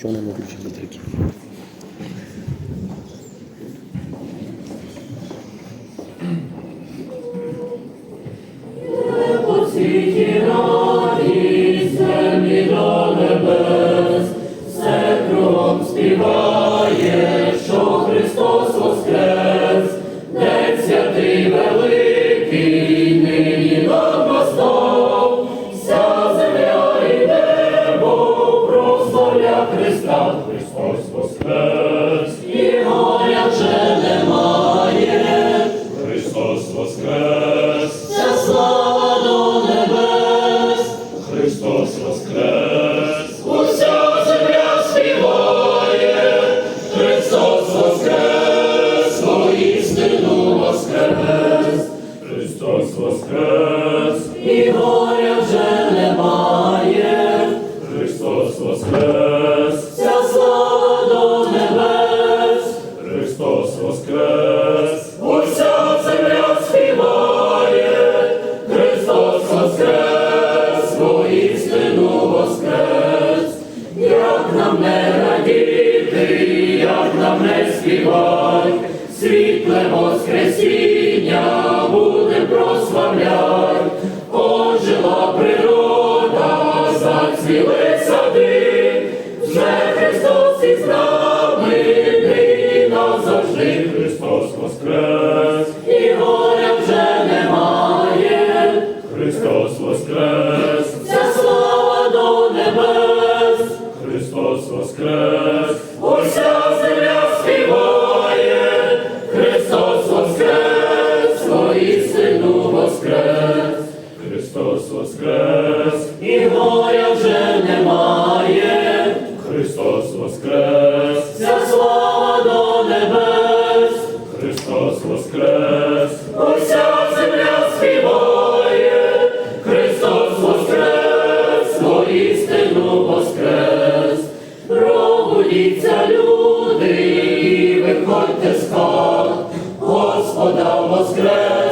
Чого не включити батарейки? Христа, Христос воскрес, воскресіння буде прославлять, ожила природа, зацвіли сади, вже Христос із нами, нині назавжди воскрес, вся слава небес, Христос воскрес, уся земля співає, Христос воскрес, воістину воскрес, пробудіться люди, і виходьте Господа воскресло,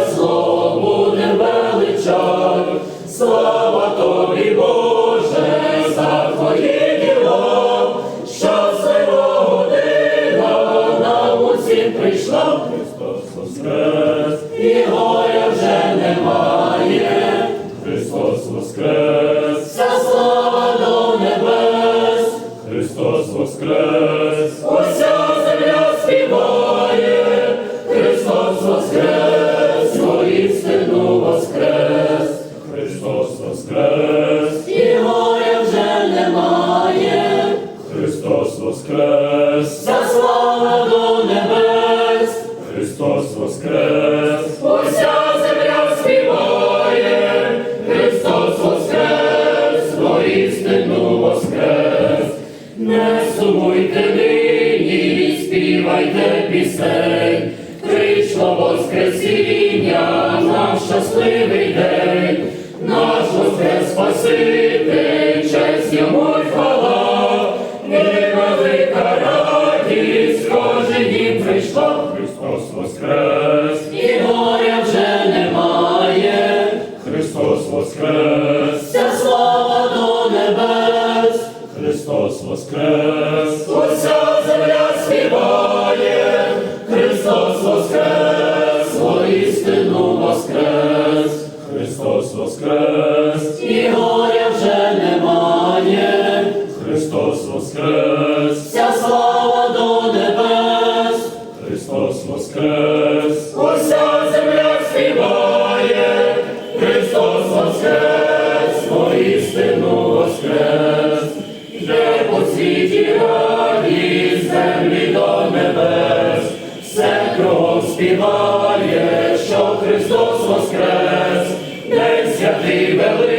воскрес, вся слава до небес, Христос воскрес, уся земля співає, Христос воскрес, воістину воскрес, не сумуйте нині, співайте пісень, прийшло Воскресіння, наш щасливий день, наш воскрес Спаситель, честь йому Христос воскрес, і горя вже немає, Христос воскрес, вся слава до небес, Христос воскрес, уся земля співає, Христос воскрес, воістину воскрес, Христос воскрес, і воскрес! Земля співає, Христос воскрес, воістину воскрес, де по світі раді, землі до небес, все співає, що Христос воскрес, день святий великий.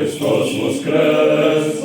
Христос Воскрес!